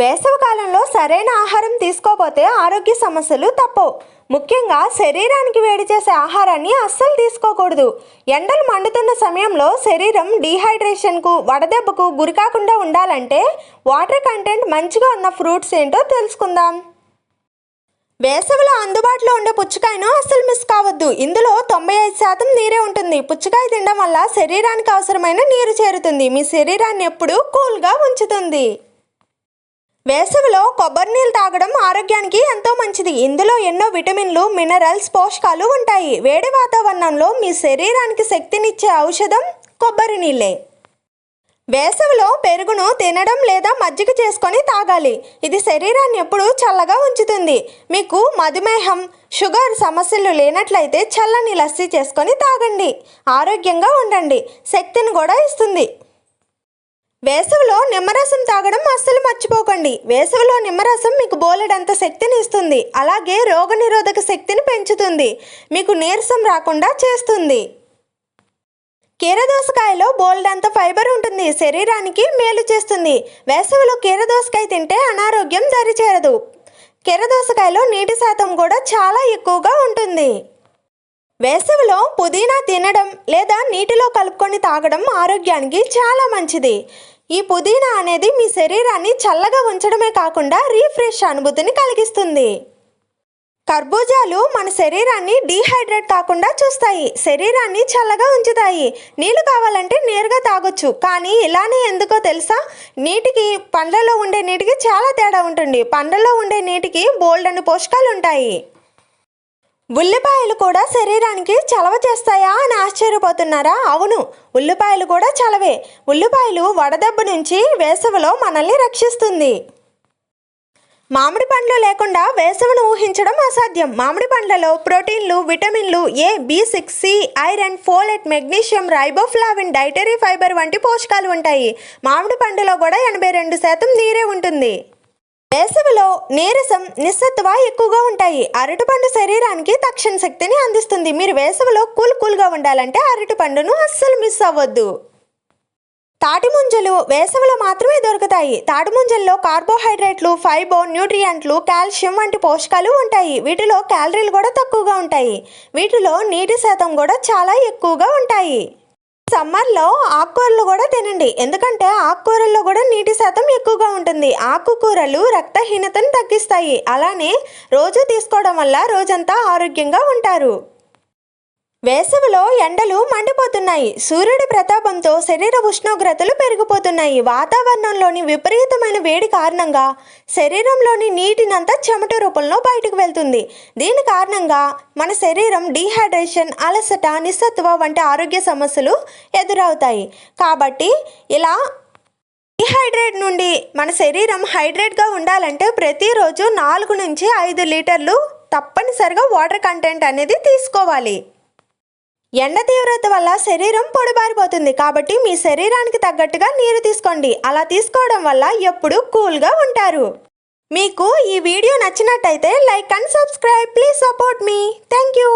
వేసవికాలంలో సరైన ఆహారం తీసుకోకపోతే ఆరోగ్య సమస్యలు తప్పవు. ముఖ్యంగా శరీరానికి వేడి చేసే ఆహారాన్ని అస్సలు తీసుకోకూడదు. ఎండలు మండుతున్న సమయంలో శరీరం డీహైడ్రేషన్కు వడదెబ్బకు గురికాకుండా ఉండాలంటే వాటర్ కంటెంట్ మంచిగా ఉన్న ఫ్రూట్స్ ఏంటో తెలుసుకుందాం. వేసవిలో అందుబాటులో ఉండే పుచ్చకాయను అస్సలు మిస్ కావద్దు. ఇందులో తొంభై ఐదు శాతం నీరే ఉంటుంది. పుచ్చకాయ తినడం వల్ల శరీరానికి అవసరమైన నీరు చేరుతుంది. మీ శరీరాన్ని ఎప్పుడూ కూల్గా ఉంచుతుంది. వేసవిలో కొబ్బరి నీళ్ళు తాగడం ఆరోగ్యానికి ఎంతో మంచిది. ఇందులో ఎన్నో విటమిన్లు మినరల్స్ పోషకాలు ఉంటాయి. వేడి వాతావరణంలో మీ శరీరానికి శక్తినిచ్చే ఔషధం కొబ్బరి నీళ్ళే. వేసవిలో పెరుగును తినడం లేదా మజ్జిగ చేసుకొని తాగాలి. ఇది శరీరాన్ని ఎప్పుడూ చల్లగా ఉంచుతుంది. మీకు మధుమేహం షుగర్ సమస్యలు లేనట్లయితే చల్లని లస్సీ చేసుకొని తాగండి. ఆరోగ్యంగా ఉండండి. శక్తిని కూడా ఇస్తుంది. వేసవిలో నిమ్మరసం తాగడం అస్సలు మర్చిపోకండి. వేసవిలో నిమ్మరసం మీకు బోలెడంత శక్తిని ఇస్తుంది. అలాగే రోగనిరోధక శక్తిని పెంచుతుంది. మీకు నీరసం రాకుండా చేస్తుంది. కీరదోసకాయలో బోల్డంత ఫైబర్ ఉంటుంది. శరీరానికి మేలు చేస్తుంది. వేసవిలో కీరదోసకాయ తింటే అనారోగ్యం దరిచేరదు. కీరదోసకాయలో నీటి శాతం కూడా చాలా ఎక్కువగా ఉంటుంది. వేసవిలో పుదీనా తినడం లేదా నీటిలో కలుపుకొని తాగడం ఆరోగ్యానికి చాలా మంచిది. ఈ పుదీనా అనేది మీ శరీరాన్ని చల్లగా ఉంచడమే కాకుండా రీఫ్రెష్ అనుభూతిని కలిగిస్తుంది. కర్బూజాలు మన శరీరాన్ని డీహైడ్రేట్ కాకుండా చూస్తాయి. శరీరాన్ని చల్లగా ఉంచుతాయి. నీళ్ళు కావాలంటే నేరుగా తాగొచ్చు. కానీ ఇలానే ఎందుకో తెలుసా? నీటికి పండ్లలో ఉండే నీటికి చాలా తేడా ఉంటుంది. పండ్లలో ఉండే నీటికి బోల్డ్ అని పోషకాలు ఉంటాయి. ఉల్లిపాయలు కూడా శరీరానికి చలవ చేస్తాయా అని ఆశ్చర్యపోతున్నారా? అవును ఉల్లిపాయలు కూడా చలవే. ఉల్లిపాయలు వడదెబ్బ నుంచి వేసవిలో మనల్ని రక్షిస్తుంది. మామిడి పండ్లు లేకుండా వేసవిని ఊహించడం అసాధ్యం. మామిడి పండ్లలో ప్రోటీన్లు విటమిన్లు A B six C iron folate magnesium riboflavin dietary fibre వంటి పోషకాలు ఉంటాయి. మామిడి పండులో కూడా ఎనభై రెండు శాతం నీరే ఉంటుంది. వేసవిలో నీరసం నిస్సత్తువ ఎక్కువగా ఉంటాయి. అరటిపండు శరీరానికి తక్షణ శక్తిని అందిస్తుంది. మీరు వేసవిలో కూల్ కూల్గా ఉండాలంటే అరటిపండును అస్సలు మిస్ అవ్వద్దు. తాటి ముంజలు వేసవిలో మాత్రమే దొరుకుతాయి. తాటి ముంజల్లో కార్బోహైడ్రేట్లు ఫైబో న్యూట్రియంట్లు కాల్షియం వంటి పోషకాలు ఉంటాయి. వీటిలో క్యాలరీలు కూడా తక్కువగా ఉంటాయి. వీటిలో నీటి శాతం కూడా చాలా ఎక్కువగా ఉంటాయి. సమ్మర్లో ఆకుకూరలు కూడా తినండి. ఎందుకంటే ఆకుకూరల్లో కూడా నీటి శాతం ఎక్కువగా ఉంటుంది. ఆకుకూరలు రక్తహీనతను తగ్గిస్తాయి. అలానే రోజు తీసుకోవడం వల్ల రోజంతా ఆరోగ్యంగా ఉంటారు. వేసవిలో ఎండలు మండిపోతున్నాయి. సూర్యుడి ప్రతాపంతో శరీర ఉష్ణోగ్రతలు పెరిగిపోతున్నాయి. వాతావరణంలోని విపరీతమైన వేడి కారణంగా శరీరంలోని నీటినంతా చెమట రూపంలో బయటకు వెళ్తుంది. దీని కారణంగా మన శరీరం డీహైడ్రేషన్ అలసట నిస్సత్వ వంటి ఆరోగ్య సమస్యలు ఎదురవుతాయి. కాబట్టి ఇలా డీహైడ్రేట్ నుండి మన శరీరం హైడ్రేట్గా ఉండాలంటే ప్రతిరోజు నాలుగు నుంచి ఐదు లీటర్లు తప్పనిసరిగా వాటర్ కంటెంట్ అనేది తీసుకోవాలి. ఎండ తీవ్రత వల్ల శరీరం పొడిబారిపోతుంది కాబట్టి మీ శరీరానికి తగ్గట్టుగా నీరు తీసుకోండి. అలా తీసుకోవడం వల్ల ఎప్పుడూ కూల్గా ఉంటారు. మీకు ఈ వీడియో నచ్చినట్టయితే like and subscribe. Please support me. Thank you.